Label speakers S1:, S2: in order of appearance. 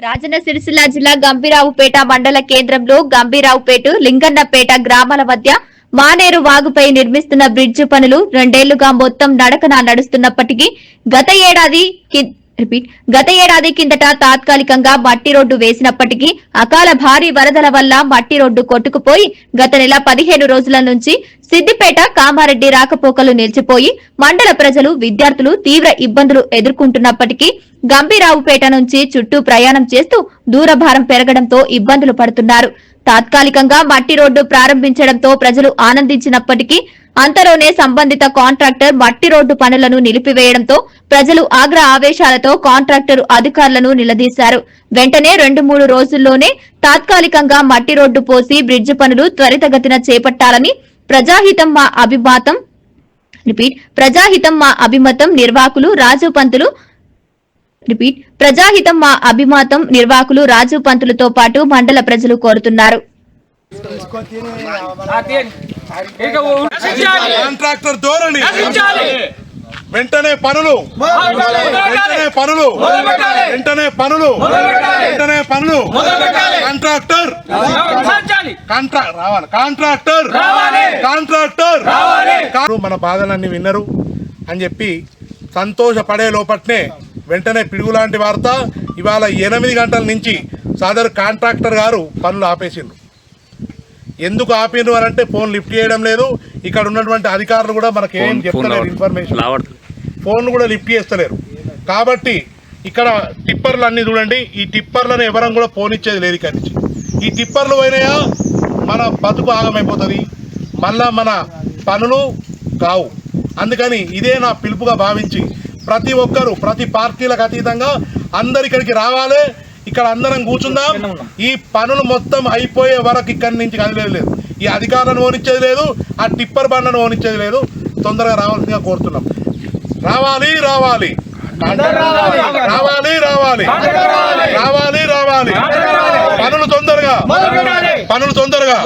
S1: రాజన్న సిరిసిల్ల జిల్లా గంభీరావుపేట మండల కేంద్రంలో గంభీరావుపేట లింగన్నపేట గ్రామాల మధ్య మానేరు వాగుపై నిర్మిస్తున్న బ్రిడ్జ్ పనులు రెండేళ్ళుగా మొత్తం నడకన నడుస్తున్నప్పటికీ గత ఏడాది కి- రిపీట్. గత ఏడాది కిందట తాత్కాలికంగా మట్టి రోడ్డు వేసినప్పటికీ అకాల భారీ వరదల వల్ల మట్టి రోడ్డు కొట్టుకుపోయి గత నెల పదిహేను రోజుల నుంచి సిద్దిపేట కామారెడ్డి రాకపోకలు నిలిచిపోయి మండల ప్రజలు విద్యార్థులు తీవ్ర ఇబ్బందులు ఎదుర్కొంటున్నప్పటికీ గంభీరావుపేట నుంచి చుట్టూ ప్రయాణం చేస్తూ దూరభారం పెరగడంతో ఇబ్బందులు పడుతున్నారు. తాత్కాలికంగా మట్టి రోడ్డు ప్రారంభించడంతో ప్రజలు ఆనందించినప్పటికీ అంతలోనే సంబంధిత కాంట్రాక్టర్ మట్టి రోడ్డు పనులను నిలిపివేయడంతో ప్రజలు ఆగ్ర ఆవేశాలతో కాంట్రాక్టర్ అధికారులను నిలదీశారు. వెంటనే రెండు మూడు రోజుల్లోనే తాత్కాలికంగా మట్టి రోడ్డు పోసి బ్రిడ్జ్ పనులు త్వరితగతిన చేపట్టాలని ప్రజాహితం మా అభిమాతం రిపీట్ ప్రజాహితం మా అభిమతం నిర్వాకులు రాజు పంతులు రిపీట్. ప్రజాహితం మా అభిమతం నిర్వాకులు రాజు పంతులతో పాటు మండల ప్రజలు కోరుతున్నారు.
S2: కాంట్రాక్టర్ ధోరణి. వెంటనే పనులు. వెంటనే పనులు. వెంటనే పనులు. వెంటనే పనులు. కాంట్రాక్టర్.
S3: నశించాలి.
S2: కాంట్రా రావాలి. కాంట్రాక్టర్.
S3: రావాలి.
S2: కాంట్రాక్టర్. మన బాధలన్నీ విన్నరు అని చెప్పి సంతోషపడే లోపట్నే వెంటనే పిడుగు లాంటి వార్త ఇవాళ ఎనిమిది గంటల నుంచి సదరు కాంట్రాక్టర్ గారు పనులు ఆపేసిండ్రు. ఎందుకు ఆపిండ్రు అని అంటే ఫోన్ లిఫ్ట్ చేయడం లేదు. ఇక్కడ ఉన్నటువంటి అధికారులు కూడా మనకి ఏం చెప్తలేరు ఇన్ఫర్మేషన్ ఫోన్లు కూడా లిఫ్ట్ చేస్తలేరు. కాబట్టి ఇక్కడ టిప్పర్లు అన్ని చూడండి. ఈ టిప్పర్లను ఎవరం కూడా పోనిచ్చేది లేదు ఇక్కడి నుంచి. ఈ టిప్పర్లు పోయినాయా? మన బతుకు ఆగమైపోతుంది. మళ్ళా మన పనులు కావు. అందుకని ఇదే నా పిలుపుగా భావించి ప్రతి ఒక్కరు ప్రతి పార్టీలకు అతీతంగా అందరు ఇక్కడికి రావాలి. ఇక్కడ అందరం కూర్చుందాం. ఈ పనులు మొత్తం అయిపోయే వరకు ఇక్కడి నుంచి కదిలేదు లేదు. ఈ అధికారులను ఓనిచ్చేది లేదు ఆ టిప్పర్ బండ్లను ఓనిచ్చేది లేదు. తొందరగా రావాల్సిందిగా కోరుతున్నాం. రావాలి రావాలి. రావాలి రావాలి. రావాలి రావాలి. పనులు తొందరగా. పనులు తొందరగా.